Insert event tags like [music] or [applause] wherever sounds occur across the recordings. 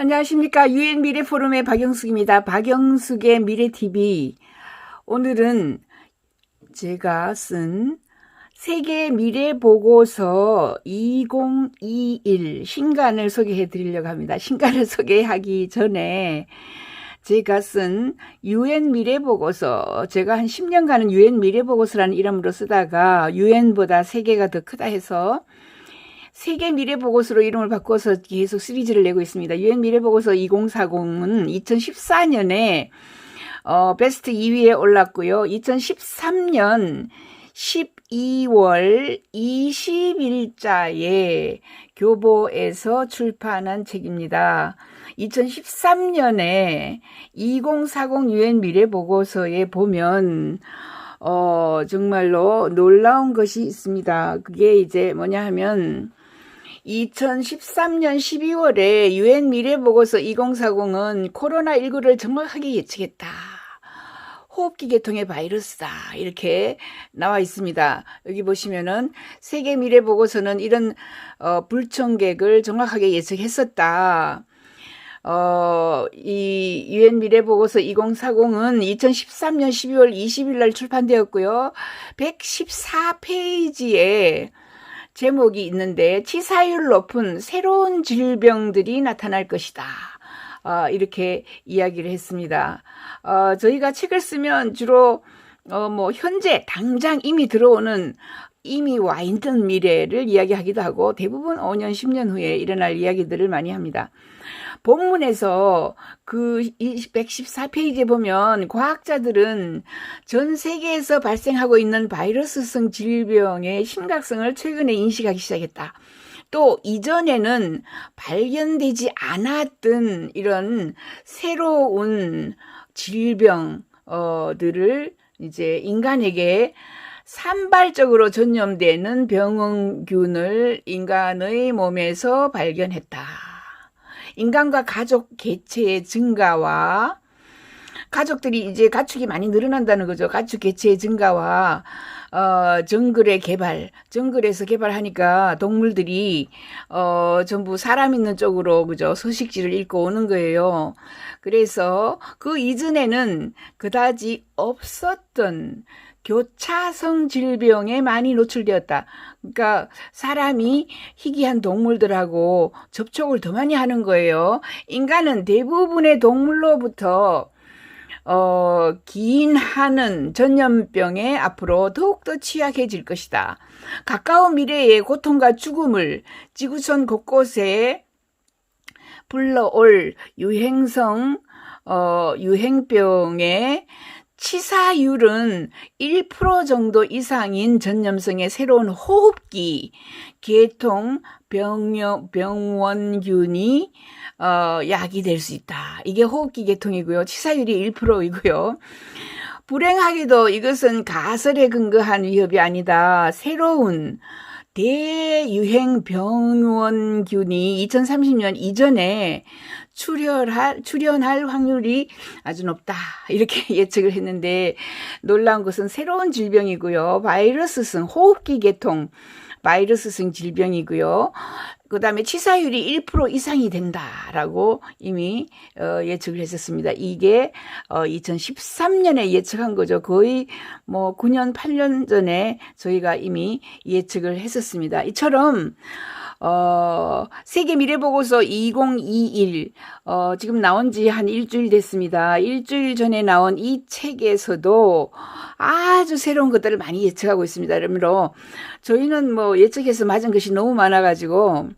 안녕하십니까. 유엔 미래 포럼의 박영숙입니다. 박영숙의 미래 TV. 오늘은 제가 쓴 세계 미래 보고서 2021 신간을 소개해 드리려고 합니다. 신간을 [laughs] 소개하기 전에 제가 쓴 유엔 미래 보고서 제가 한 10년간은 유엔 미래 보고서라는 이름으로 쓰다가 유엔보다 세계가 더 크다 해서 세계 미래 보고서로 이름을 바꿔서 계속 시리즈를 내고 있습니다. 유엔 미래 보고서 2040은 2014년에 어, 베스트 2위에 올랐고요. 2013년 12월 20일자에 교보에서 출판한 책입니다. 2013년에 2040 유엔 미래 보고서에 보면 어, 정말로 놀라운 것이 있습니다. 그게 이제 뭐냐 하면 2013년 12월에 유엔 미래보고서 2040은 코로나19를 정확하게 예측했다. 호흡기 계통의 바이러스다. 이렇게 나와 있습니다. 여기 보시면은 세계 미래 보고서는 이런 어, 불청객을 정확하게 예측했었다. 어, 이 유엔 미래 보고서 2040은 2013년 12월 20일 날 출판되었고요. 114페이지에 제목이 있는데 치사율 높은 새로운 질병들이 나타날 것이다. 어, 이렇게 이야기를 했습니다. 어, 저희가 책을 쓰면 주로 어, 뭐 현재 당장 이미 들어오는 이미 와 있는 미래를 이야기하기도 하고 대부분 5년, 10년 후에 일어날 이야기들을 많이 합니다. 본문에서 그 114페이지에 보면 과학자들은 전 세계에서 발생하고 있는 바이러스성 질병의 심각성을 최근에 인식하기 시작했다. 또 이전에는 발견되지 않았던 이런 새로운 질병들을 이제 인간에게 산발적으로 전염되는 병원균을 인간의 몸에서 발견했다. 인간과 가족 개체의 증가와 가족들이 이제 가축이 많이 늘어난다는 거죠. 가축 개체의 증가와 어, 정글의 개발, 정글에서 개발하니까 동물들이 어, 전부 사람 있는 쪽으로 그죠 서식지를 잃고 오는 거예요. 그래서 그 이전에는 그다지 없었던 교차성 질병에 많이 노출되었다. 그러니까 사람이 희귀한 동물들하고 접촉을 더 많이 하는 거예요. 인간은 대부분의 동물로부터 어, 기인하는 전염병에 앞으로 더욱더 취약해질 것이다. 가까운 미래의 고통과 죽음을 지구촌 곳곳에 불러올 유행성 어, 유행병에 치사율은 1% 정도 이상인 전염성의 새로운 호흡기, 계통, 병력, 병원균이 어, 약이 될 수 있다. 이게 호흡기 계통이고요. 치사율이 1%이고요. 불행하게도 이것은 가설에 근거한 위협이 아니다. 새로운 대유행 병원균이 2030년 이전에 출혈할, 출현할 확률이 아주 높다. 이렇게 [laughs] 예측을 했는데 놀라운 것은 새로운 질병이고요. 바이러스성 호흡기 계통 바이러스성 질병이고요. 그 다음에 치사율이 1% 이상이 된다라고 이미 어, 예측을 했었습니다. 이게 어, 2013년에 예측한 거죠. 거의 뭐 9년, 8년 전에 저희가 이미 예측을 했었습니다. 이처럼 어, 세계 미래보고서 2021, 어, 지금 나온 지 한 일주일 됐습니다. 일주일 전에 나온 이 책에서도 아주 새로운 것들을 많이 예측하고 있습니다. 그러므로 저희는 뭐 예측해서 맞은 것이 너무 많아가지고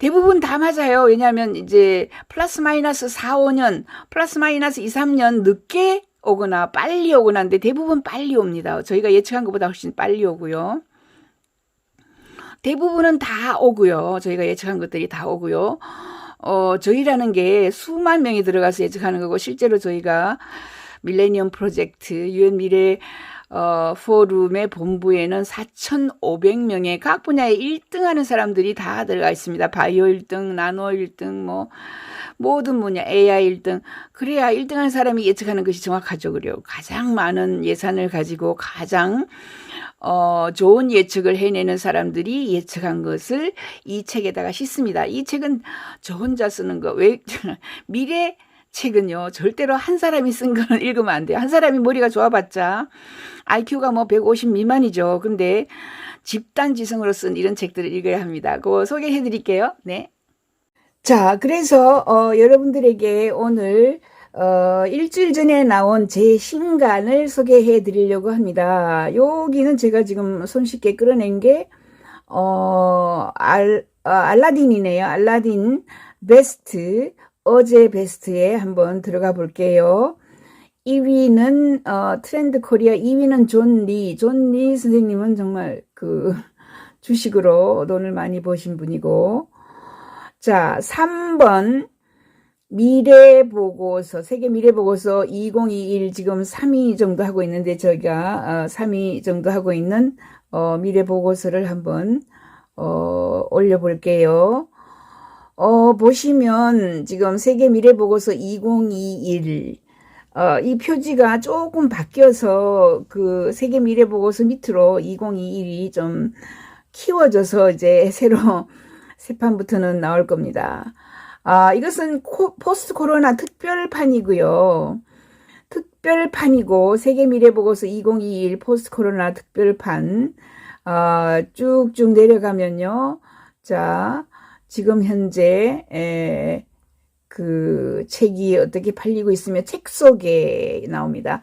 대부분 다 맞아요. 왜냐하면 이제 플러스 마이너스 4, 5년, 플러스 마이너스 2, 3년 늦게 오거나 빨리 오거나 하는데 대부분 빨리 옵니다. 저희가 예측한 것보다 훨씬 빨리 오고요. 대부분은 다 오고요. 저희가 예측한 것들이 다 오고요. 어, 저희라는 게 수만 명이 들어가서 예측하는 거고 실제로 저희가 밀레니엄 프로젝트, 유엔 미래 어, 포럼의 본부에는 4,500명의 각 분야에 1등 하는 사람들이 다 들어가 있습니다. 바이오 1등, 나노 1등, 뭐, 모든 분야, AI 1등. 그래야 1등 하는 사람이 예측하는 것이 정확하죠. 그래요. 가장 많은 예산을 가지고 가장 어, 좋은 예측을 해내는 사람들이 예측한 것을 이 책에다가 싣습니다. 이 책은 저 혼자 쓰는 거, 왜, [laughs] 미래 책은요, 절대로 한 사람이 쓴 거는 [laughs] 읽으면 안 돼요. 한 사람이 머리가 좋아봤자, IQ가 뭐 150 미만이죠. 근데 집단 지성으로 쓴 이런 책들을 읽어야 합니다. 그거 소개해 드릴게요. 네. 자, 그래서, 어, 여러분들에게 오늘 어, 일주일 전에 나온 제 신간을 소개해 드리려고 합니다. 여기는 제가 지금 손쉽게 끌어낸 게, 어, 알, 어, 알라딘이네요. 알라딘 베스트, 어제 베스트에 한번 들어가 볼게요. 2위는, 어, 트렌드 코리아 2위는 존 리. 존 리 선생님은 정말 그 [laughs] 주식으로 돈을 많이 버신 분이고, 자, 3번, 미래 보고서, 세계 미래 보고서 2021 지금 3위 정도 하고 있는데 저희가 어, 3위 정도 하고 있는 어, 미래 보고서를 한번 어, 올려 볼게요. 어, 보시면 지금 세계 미래 보고서 2021 어, 이 표지가 조금 바뀌어서 그 세계 미래 보고서 밑으로 2021이 좀 키워져서 이제 새로 [laughs] 새 판부터는 나올 겁니다. 아, 이것은 코, 포스트 코로나 특별판이고요. 특별판이고 세계 미래 보고서 2021 포스트 코로나 특별판 아, 쭉쭉 내려가면요. 자, 지금 현재 에, 그 책이 어떻게 팔리고 있으며 책 속에 나옵니다.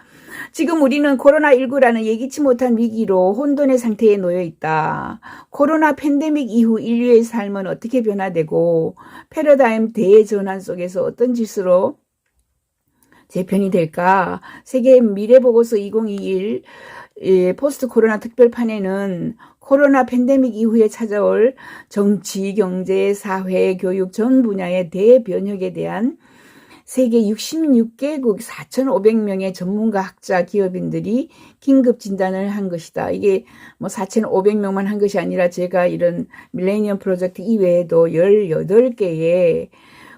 지금 우리는 코로나19라는 예기치 못한 위기로 혼돈의 상태에 놓여 있다. 코로나 팬데믹 이후 인류의 삶은 어떻게 변화되고 패러다임 대전환 속에서 어떤 짓으로 재편이 될까? 세계 미래보고서 2021 예, 포스트 코로나 특별판에는 코로나 팬데믹 이후에 찾아올 정치, 경제, 사회, 교육 전 분야의 대변혁에 대한 세계 66개국 4,500명의 전문가 학자 기업인들이 긴급 진단을 한 것이다. 이게 뭐 4,500명만 한 것이 아니라 제가 이런 밀레니엄 프로젝트 이외에도 18개의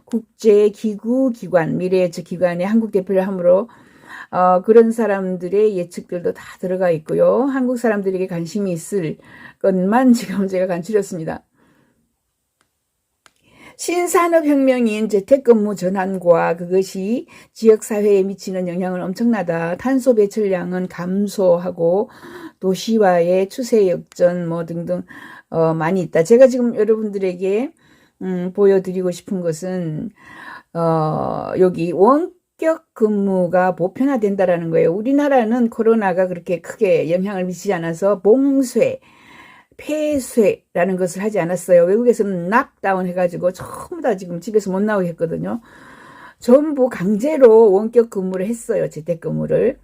국제 기구 기관, 미래의 기관의 한국 대표를 함으로 어, 그런 사람들의 예측들도 다 들어가 있고요. 한국 사람들에게 관심이 있을 것만 [laughs] 지금 제가 간추렸습니다. 신산업혁명인 재택근무 전환과 그것이 지역사회에 미치는 영향은 엄청나다. 탄소 배출량은 감소하고 도시화의 추세 역전 뭐 등등 어, 많이 있다. 제가 지금 여러분들에게 음, 보여드리고 싶은 것은 어, 여기 원격 근무가 보편화된다라는 거예요. 우리나라는 코로나가 그렇게 크게 영향을 미치지 않아서 봉쇄 폐쇄라는 것을 하지 않았어요. 외국에서는 락다운 해가지고 전부 다 지금 집에서 못 나오게 했거든요. 전부 강제로 원격 근무를 했어요. 재택근무를.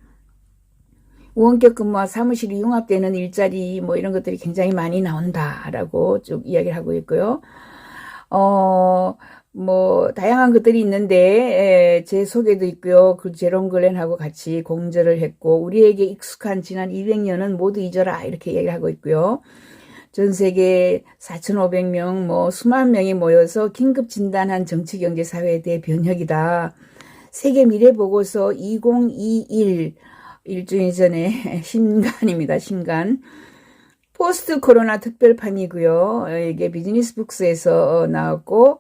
원격 근무와 사무실이 융합되는 일자리 뭐 이런 것들이 굉장히 많이 나온다라고 쭉 이야기를 하고 있고요. 어, 뭐 다양한 것들이 있는데 에, 제 소개도 있고요. 그 제롬 글렌하고 같이 공저를 했고 우리에게 익숙한 지난 200년은 모두 잊어라 이렇게 얘기를 하고 있고요. 전 세계 4,500명, 뭐 수만 명이 모여서 긴급 진단한 정치, 경제, 사회에 대해 변혁이다. 세계 미래 보고서 2021 일주일 전에 [laughs] 신간입니다. 신간. 포스트 코로나 특별판이고요. 이게 비즈니스 북스에서 나왔고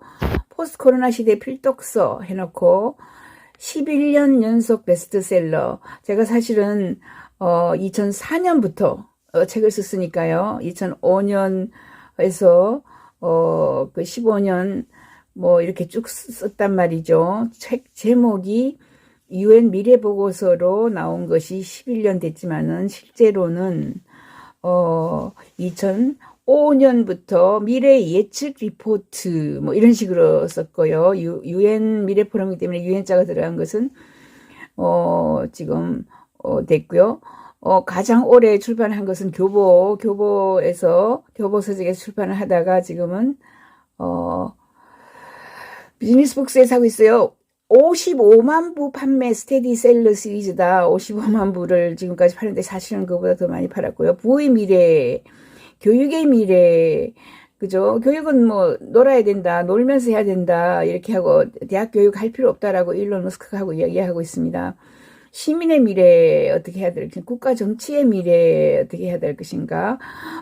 포스트 코로나 시대 필독서 해놓고 11년 연속 베스트셀러. 제가 사실은 어 2004년부터 어, 책을 썼으니까요. 2005년에서 어, 그 15년 뭐 이렇게 쭉 썼단 말이죠. 책 제목이 유엔 미래 보고서로 나온 것이 11년 됐지만은 실제로는 어 2005년부터 미래 예측 리포트 뭐 이런 식으로 썼고요. 유엔 미래 포럼이기 때문에 유엔자가 들어간 것은 어 지금 어 됐고요. 어, 가장 오래 출판한 것은 교보, 교보에서, 교보 서적에서 출판을 하다가 지금은, 어, 비즈니스 북스에서 하고 있어요. 55만 부 판매 스테디셀러 시리즈다. 55만 부를 지금까지 파는데 사실은 그보다 더 많이 팔았고요. 부의 미래, 교육의 미래, 그죠? 교육은 뭐 놀아야 된다, 놀면서 해야 된다 이렇게 하고 대학 교육 할 필요 없다라고 일론 머스크가 하고 이야기하고 있습니다. 시민의 미래 어떻게 해야 될 것인가, 국가 정치의 미래 어떻게 해야 될 것인가,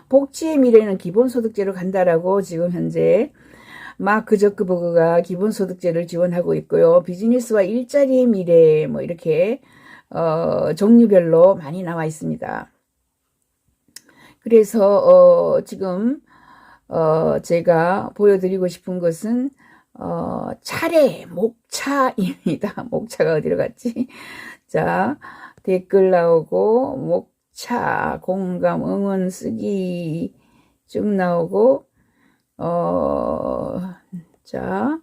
복지의 미래는 기본소득제로 간다라고 지금 현재 마크 저크버그가 기본소득제를 지원하고 있고요. 비즈니스와 일자리의 미래 뭐 이렇게 어, 종류별로 많이 나와 있습니다. 그래서 어, 지금 어, 제가 보여드리고 싶은 것은 어, 차례 목차입니다. [laughs] 목차가 어디로 갔지? 자 댓글 나오고 목차 공감 응원 쓰기 쭉 나오고 어, 자,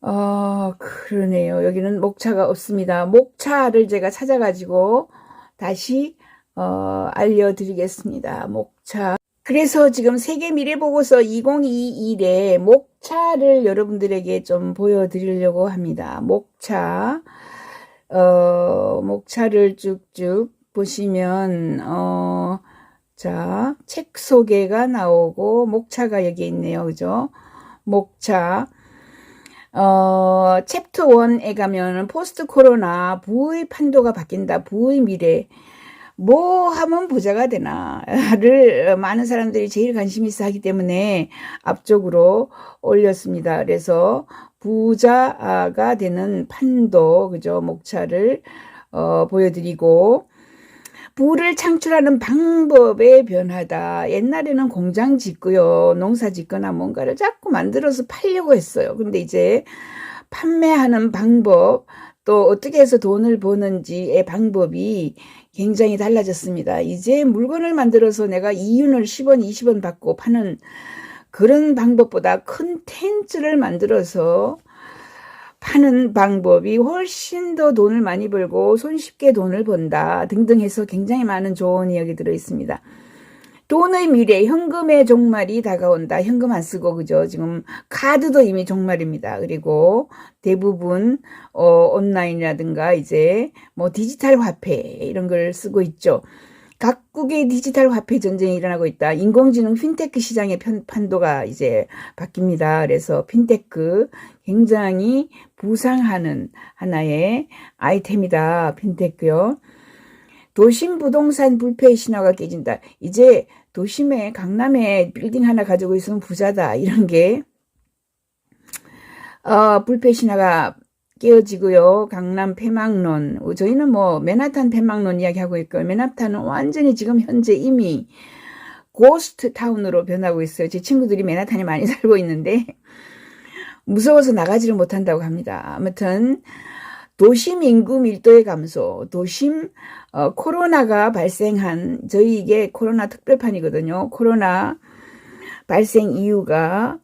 어, 그러네요. 여기는 목차가 없습니다. 목차를 제가 찾아가지고 다시, 어, 알려드리겠습니다. 목차. 그래서 지금 세계 미래보고서 2021에 목차를 여러분들에게 좀 보여드리려고 합니다. 목차. 어, 목차를 쭉쭉 보시면, 어, 자, 책 소개가 나오고, 목차가 여기 있네요. 그죠? 목차. 어, 챕터 1에 가면은 포스트 코로나 부의 판도가 바뀐다. 부의 미래. 뭐 하면 부자가 되나를 많은 사람들이 제일 관심 있어 하기 때문에 앞쪽으로 올렸습니다. 그래서 부자가 되는 판도, 그죠? 목차를 어, 보여드리고, 부를 창출하는 방법의 변화다. 옛날에는 공장 짓고요. 농사 짓거나 뭔가를 자꾸 만들어서 팔려고 했어요. 근데 이제 판매하는 방법, 또 어떻게 해서 돈을 버는지의 방법이 굉장히 달라졌습니다. 이제 물건을 만들어서 내가 이윤을 10원, 20원 받고 파는 그런 방법보다 컨텐츠를 만들어서 파는 방법이 훨씬 더 돈을 많이 벌고 손쉽게 돈을 번다 등등 해서 굉장히 많은 조언이 여기 들어 있습니다. 돈의 미래, 현금의 종말이 다가온다. 현금 안 쓰고, 그죠? 지금 카드도 이미 종말입니다. 그리고 대부분, 어, 온라인이라든가 이제 뭐 디지털 화폐 이런 걸 쓰고 있죠. 각국의 디지털 화폐 전쟁이 일어나고 있다. 인공지능 핀테크 시장의 편, 판도가 이제 바뀝니다. 그래서 핀테크 굉장히 부상하는 하나의 아이템이다. 핀테크요. 도심 부동산 불패 신화가 깨진다. 이제 도심에 강남에 빌딩 하나 가지고 있으면 부자다. 이런 게 어, 불패 신화가 깨어지고요. 강남 폐막론. 저희는 뭐 맨하탄 폐막론 이야기하고 있고요. 맨하탄은 완전히 지금 현재 이미 고스트 타운으로 변하고 있어요. 제 친구들이 맨하탄에 많이 [laughs] 살고 있는데 무서워서 나가지를 못한다고 합니다. 아무튼 도심 인구 밀도의 감소, 도심 어, 코로나가 발생한 저희 이게 코로나 특별판이거든요. 코로나 발생 이유가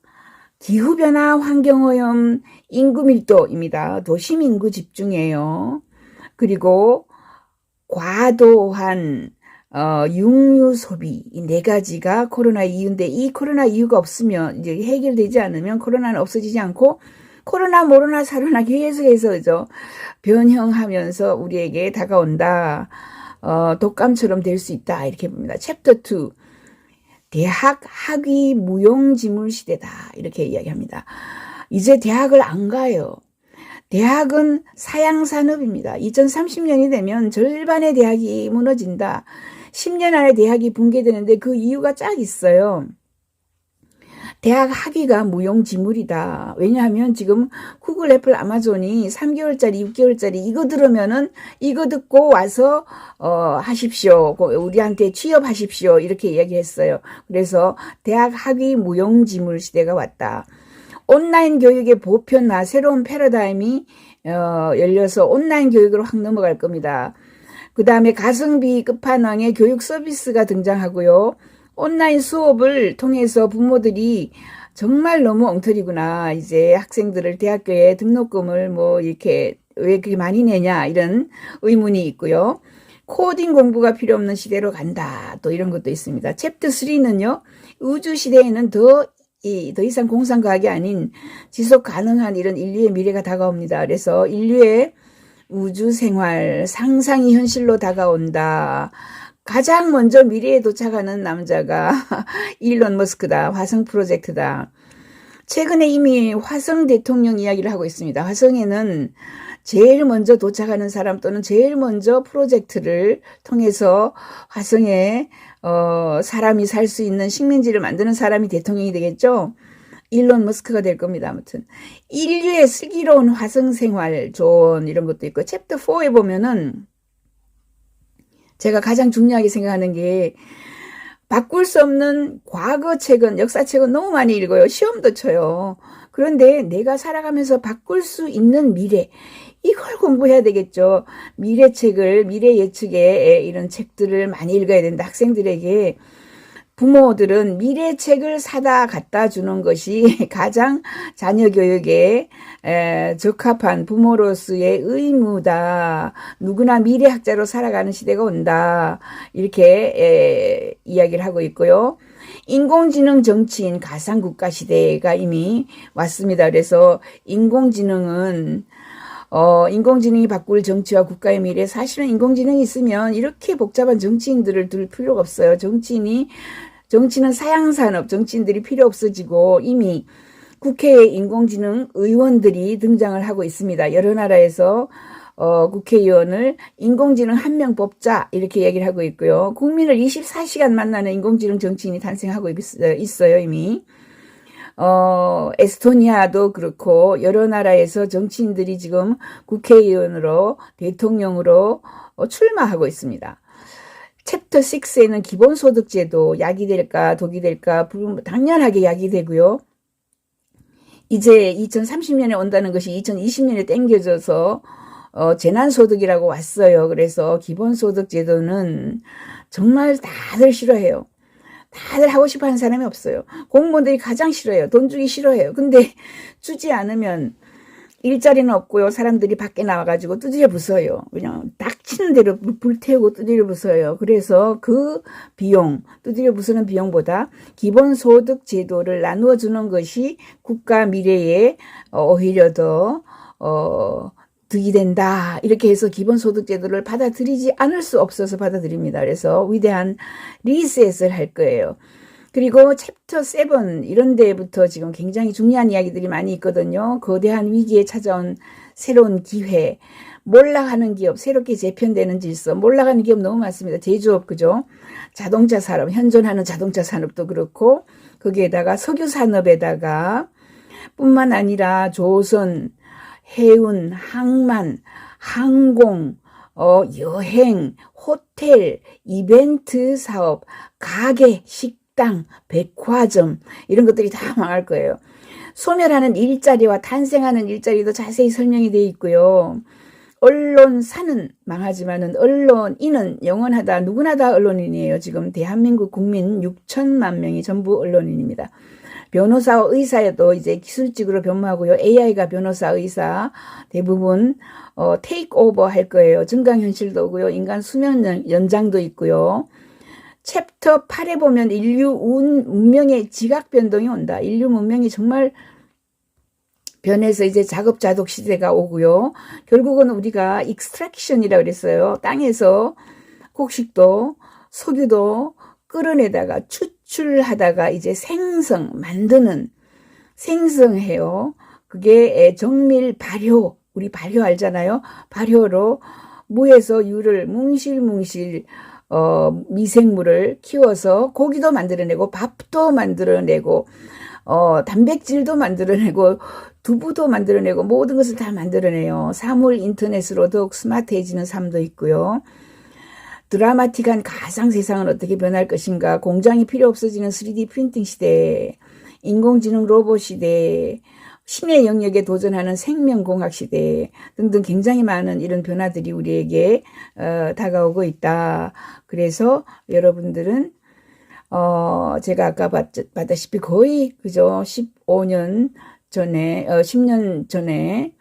기후변화, 환경오염, 인구 밀도입니다. 도심 인구 집중이에요. 그리고 과도한 어, 육류 소비 이 네 가지가 코로나 이유인데 이 코로나 이유가 없으면 이제 해결되지 않으면 코로나는 없어지지 않고 코로나 모로나 사로나 계속해서 죠 변형하면서 우리에게 다가온다. 어, 독감처럼 될 수 있다. 이렇게 봅니다. 챕터 2. 대학 학위 무용지물 시대다. 이렇게 이야기합니다. 이제 대학을 안 가요. 대학은 사양산업입니다. 2030년이 되면 절반의 대학이 무너진다. 10년 안에 대학이 붕괴되는데 그 이유가 쫙 있어요. 대학 학위가 무용지물이다. 왜냐하면 지금 구글, 애플, 아마존이 3개월짜리, 6개월짜리 이거 들으면은 이거 듣고 와서 어 하십시오. 우리한테 취업하십시오. 이렇게 이야기했어요. 그래서 대학 학위 무용지물 시대가 왔다. 온라인 교육의 보편화, 새로운 패러다임이 어, 열려서 온라인 교육으로 확 넘어갈 겁니다. 그 다음에 가성비 끝판왕의 교육 서비스가 등장하고요. 온라인 수업을 통해서 부모들이 정말 너무 엉터리구나. 이제 학생들을 대학교에 등록금을 뭐 이렇게 왜 그렇게 많이 내냐 이런 의문이 있고요. 코딩 공부가 필요 없는 시대로 간다. 또 이런 것도 있습니다. 챕터 3는요. 우주 시대에는 더 이 더 이상 공상과학이 아닌 지속 가능한 이런 인류의 미래가 다가옵니다. 그래서 인류의 우주 생활 상상이 현실로 다가온다. 가장 먼저 미래에 도착하는 남자가 [laughs] 일론 머스크다. 화성 프로젝트다. 최근에 이미 화성 대통령 이야기를 하고 있습니다. 화성에는 제일 먼저 도착하는 사람 또는 제일 먼저 프로젝트를 통해서 화성에 어, 사람이 살 수 있는 식민지를 만드는 사람이 대통령이 되겠죠. 일론 머스크가 될 겁니다. 아무튼 인류의 슬기로운 화성 생활 존 이런 것도 있고 챕터 4에 보면은 제가 가장 중요하게 생각하는 게 바꿀 수 없는 과거 책은 역사 책은 너무 많이 읽어요. 시험도 쳐요. 그런데 내가 살아가면서 바꿀 수 있는 미래 이걸 공부해야 되겠죠. 미래 책을 미래 예측에 이런 책들을 많이 읽어야 된다. 학생들에게 부모들은 미래책을 사다 갖다 주는 것이 [laughs] 가장 자녀 교육에 적합한 부모로서의 의무다. 누구나 미래학자로 살아가는 시대가 온다. 이렇게 이야기를 하고 있고요. 인공지능 정치인 가상국가 시대가 이미 왔습니다. 그래서 인공지능은 어, 인공지능이 바꿀 정치와 국가의 미래. 사실은 인공지능이 있으면 이렇게 복잡한 정치인들을 둘 필요가 없어요. 정치인이, 정치는 사양산업, 정치인들이 필요 없어지고 이미 국회에 인공지능 의원들이 등장을 하고 있습니다. 여러 나라에서 어, 국회의원을 인공지능 한 명 뽑자 이렇게 얘기를 하고 있고요. 국민을 24시간 만나는 인공지능 정치인이 탄생하고 있 어요, 이미. 어, 에스토니아도 그렇고 여러 나라에서 정치인들이 지금 국회의원으로 대통령으로 어, 출마하고 있습니다. 챕터 6에는 기본소득제도 약이 될까 독이 될까 당연하게 약이 되고요. 이제 2030년에 온다는 것이 2020년에 땡겨져서 어, 재난소득이라고 왔어요. 그래서 기본소득제도는 정말 다들 싫어해요. 다들 하고 싶어 하는 사람이 없어요. 공무원들이 가장 싫어해요. 돈 주기 싫어해요. 근데 주지 않으면 일자리는 없고요. 사람들이 밖에 나와가지고 두드려 부숴요. 그냥 닥치는 대로 불태우고 두드려 부숴요. 그래서 그 비용, 두드려 부수는 비용보다 기본소득 제도를 나누어 주는 것이 국가 미래에 오히려 더, 어, 득이 된다. 이렇게 해서 기본소득제도를 받아들이지 않을 수 없어서 받아들입니다. 그래서 위대한 리셋을 할 거예요. 그리고 챕터 7 이런 데부터 지금 굉장히 중요한 이야기들이 많이 있거든요. 거대한 위기에 찾아온 새로운 기회, 몰락하는 기업, 새롭게 재편되는 질서, 몰락하는 기업 너무 많습니다. 제조업, 그죠? 자동차 산업, 현존하는 자동차 산업도 그렇고, 거기에다가 석유 산업에다가 뿐만 아니라 조선, 해운, 항만, 항공, 어, 여행, 호텔, 이벤트 사업, 가게, 식 당, 백화점 이런 것들이 다 망할 거예요. 소멸하는 일자리와 탄생하는 일자리도 자세히 설명이 되어 있고요. 언론사는 망하지만은 언론인은 영원하다. 누구나 다 언론인이에요. 지금 대한민국 국민 6천만 명이 전부 언론인입니다. 변호사와 의사에도 이제 기술직으로 변모하고요. AI가 변호사, 의사 대부분 어, 테이크 오버 할 거예요. 증강현실도 오고요. 인간 수면 연장도 있고요. 챕터 8에 보면 인류 문명의 지각 변동이 온다. 인류 문명이 정말 변해서 이제 작업자독 시대가 오고요. 결국은 우리가 익스트랙션이라고 그랬어요. 땅에서 곡식도 석유도 끌어내다가 추출하다가 이제 생성, 만드는, 생성해요. 그게 정밀 발효, 우리 발효 알잖아요. 발효로 무에서 유를 뭉실뭉실 어, 미생물을 키워서 고기도 만들어내고 밥도 만들어내고 어, 단백질도 만들어내고 두부도 만들어내고 모든 것을 다 만들어내요. 사물 인터넷으로 더욱 스마트해지는 삶도 있고요. 드라마틱한 가상 세상은 어떻게 변할 것인가, 공장이 필요 없어지는 3D 프린팅 시대, 인공지능 로봇 시대, 신의 영역에 도전하는 생명공학 시대 등등 굉장히 많은 이런 변화들이 우리에게 어, 다가오고 있다. 그래서 여러분들은 어, 제가 아까 봤, 봤다시피 거의 그저 15년 전에 어, 10년 전에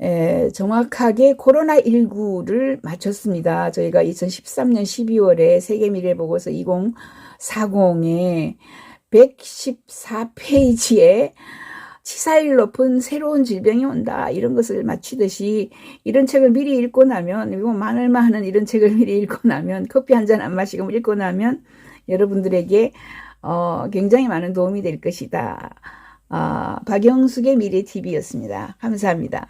에, 정확하게 코로나19를 마쳤습니다. 저희가 2013년 12월에 세계미래보고서 2040에 114페이지에 치사율 높은 새로운 질병이 온다. 이런 것을 맞추듯이 이런 책을 미리 읽고 나면, 이거 마늘만 하는 이런 책을 미리 읽고 나면, 커피 한 잔 안 마시고 읽고 나면 여러분들에게 어, 굉장히 많은 도움이 될 것이다. 아, 박영숙의 미래 TV였습니다. 감사합니다.